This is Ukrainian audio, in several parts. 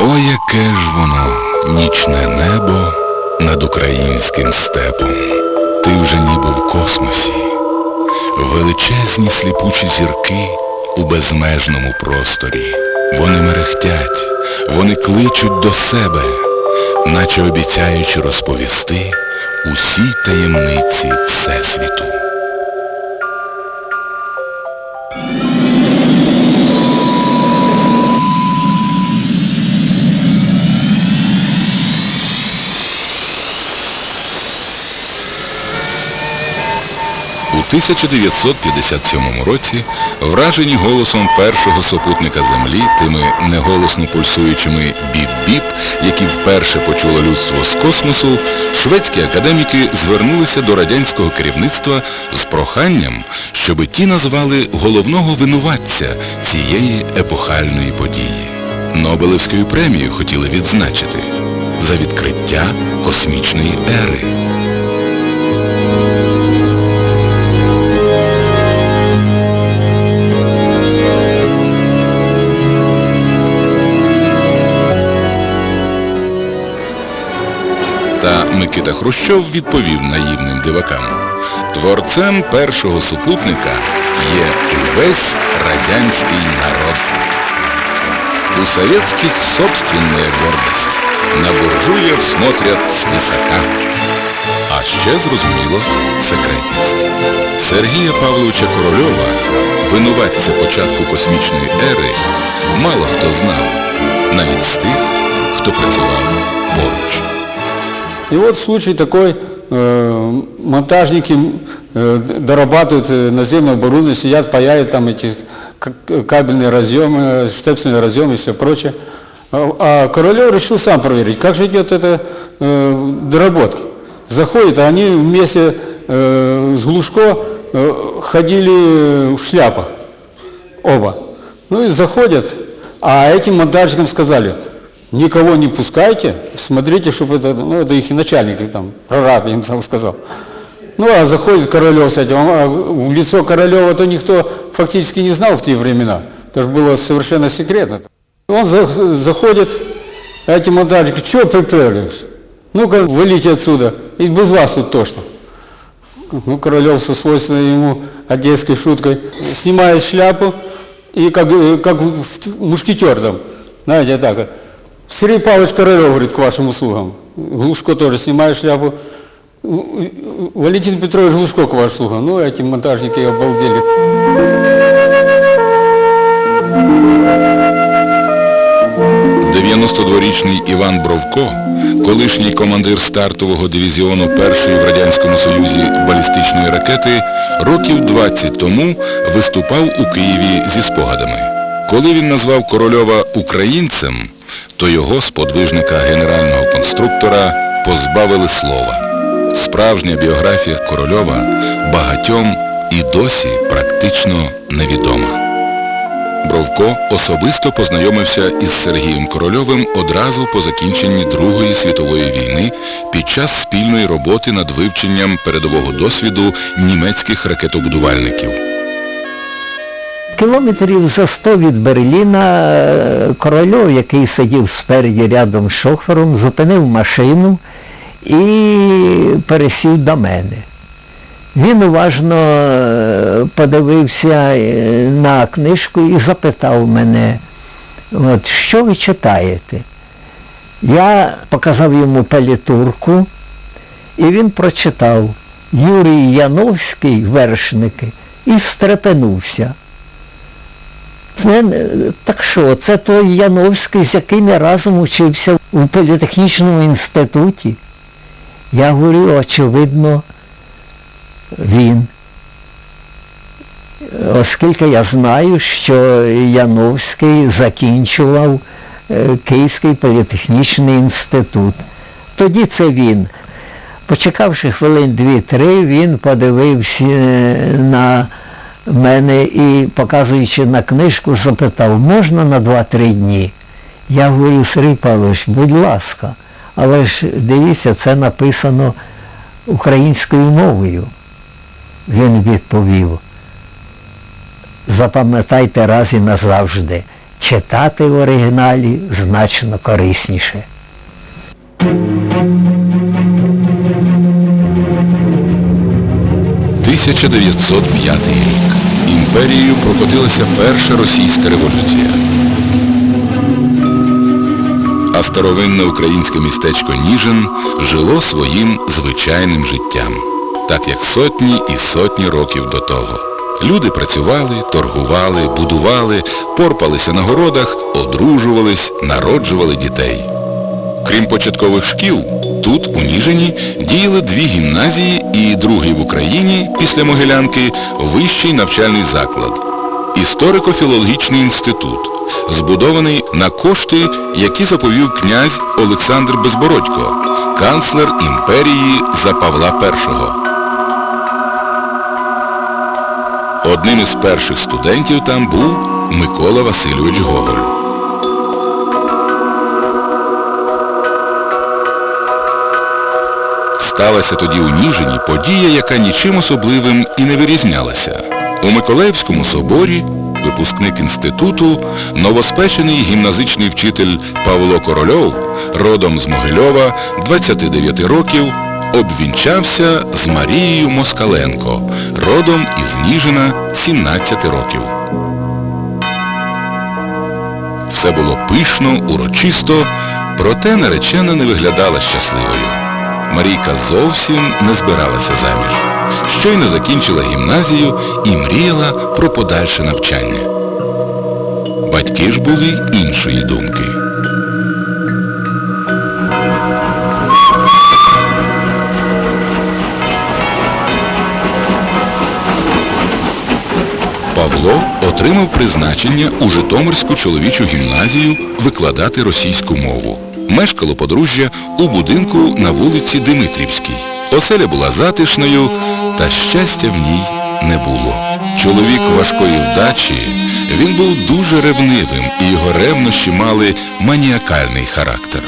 О, яке ж воно, нічне небо над українським степом. Ти вже ніби в космосі. Величезні сліпучі зірки у безмежному просторі. Вони мерехтять, вони кличуть до себе, наче обіцяючи розповісти усі таємниці Всесвіту. 1957 році, вражені голосом першого супутника Землі, тими неголосно пульсуючими біп-біп, які вперше почуло людство з космосу, шведські академіки звернулися до радянського керівництва з проханням, щоби ті назвали головного винуватця цієї епохальної події. Нобелевською премією хотіли відзначити за відкриття космічної ери. Хрущов відповів наївним дивакам. Творцем першого супутника є увесь радянський народ. У советских собственная гордость. На буржуїв смотрят свисока. А ще зрозуміло секретність. Сергія Павловича Корольова, винуватця початку космічної ери, мало хто знав, навіть з тих, хто працював поруч. И вот случай такой, э, монтажники э, дорабатывают э, наземное оборудование, сидят, паяют там эти кабельные разъемы, штепсельные разъемы и все прочее. А, а Королев решил сам проверить, как же идет эта доработка. Заходит, а они вместе с Глушко ходили в шляпах, оба. Ну и заходят, а этим монтажникам сказали, никого не пускайте, смотрите, чтобы это, ну это их и начальник, там, прораб им сам сказал. Ну а заходит Королев с этим, а в лицо Королева-то никто фактически не знал в те времена, это же было совершенно секретно. Он за- заходит, а эти монтажники, что приперлись? Ну-ка, вылите отсюда, и без вас тут точно. Ну, Королев со свойственной ему одесской шуткой снимает шляпу и как, э, как мушкетер там, знаете, так. Вот. Сергей Павлович Королев говорит к вашим услугам. Глушко тоже снимает шляпу. Валентин Петрович Глушко к вашим услугам. Ну, эти монтажники обалдели. 92-річний Іван Бровко, колишній командир стартового дивізіону першої в Радянському Союзі балістичної ракети, років 20 тому виступав у Києві зі спогадами. Коли він назвав Корольова українцем, то його, сподвижника генерального конструктора, позбавили слова. Справжня біографія Корольова багатьом і досі практично невідома. Бровко особисто познайомився із Сергієм Корольовим одразу по закінченні Другої світової війни під час спільної роботи над вивченням передового досвіду німецьких ракетобудувальників. Кілометрів за 100 від Берліна е, Корольов, який сидів спереді рядом з шофером, зупинив машину і пересів до мене. Він уважно е, подивився е, на книжку і запитав мене, от, що ви читаєте? Я показав йому палітурку, і він прочитав Юрій Яновський, вершники, і стрепенувся. Це, так що, це той Яновський, з яким я разом учився у політехнічному інституті. Я говорю, очевидно, він. Оскільки я знаю, що Яновський закінчував е, Київський політехнічний інститут. Тоді це він. Почекавши хвилин дві-три, він подивився е, на мене і, показуючи на книжку, запитав, можна на два-три дні? Я говорю, Сергій Павлович, будь ласка, але ж дивіться, це написано українською мовою. Він відповів, запам'ятайте раз і назавжди, читати в оригіналі значно корисніше. 1905 рік. Імперією прокотилася перша російська революція. А старовинне українське містечко Ніжин жило своїм звичайним життям, так як сотні і сотні років до того. Люди працювали, торгували, будували, порпалися на городах, одружувались, народжували дітей. Крім початкових шкіл, тут, у Ніжині, діяли дві гімназії і другий в Україні, після Могилянки, вищий навчальний заклад. Історико-філологічний інститут, збудований на кошти, які заповів князь Олександр Безбородько, канцлер імперії за Павла І. Одним із перших студентів там був Микола Васильович Гоголь. Сталася тоді у Ніжині подія, яка нічим особливим і не вирізнялася. У Миколаївському соборі випускник інституту, новоспечений гімназичний вчитель Павло Корольов, родом з Могильова, 29 років, обвінчався з Марією Москаленко, родом із Ніжина, 17 років. Все було пишно, урочисто, проте наречена не виглядала щасливою. Марійка зовсім не збиралася заміж. Щойно закінчила гімназію і мріяла про подальше навчання. Батьки ж були іншої думки. Павло отримав призначення у Житомирську чоловічу гімназію викладати російську мову. Мешкало подружжя у будинку на вулиці Димитрівській. Оселя була затишною, та щастя в ній не було. Чоловік важкої вдачі, він був дуже ревнивим, і його ревнощі мали маніакальний характер.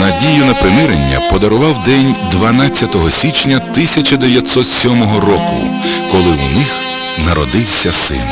Надію на примирення подарував день 12 січня 1907 року, коли у них народився син.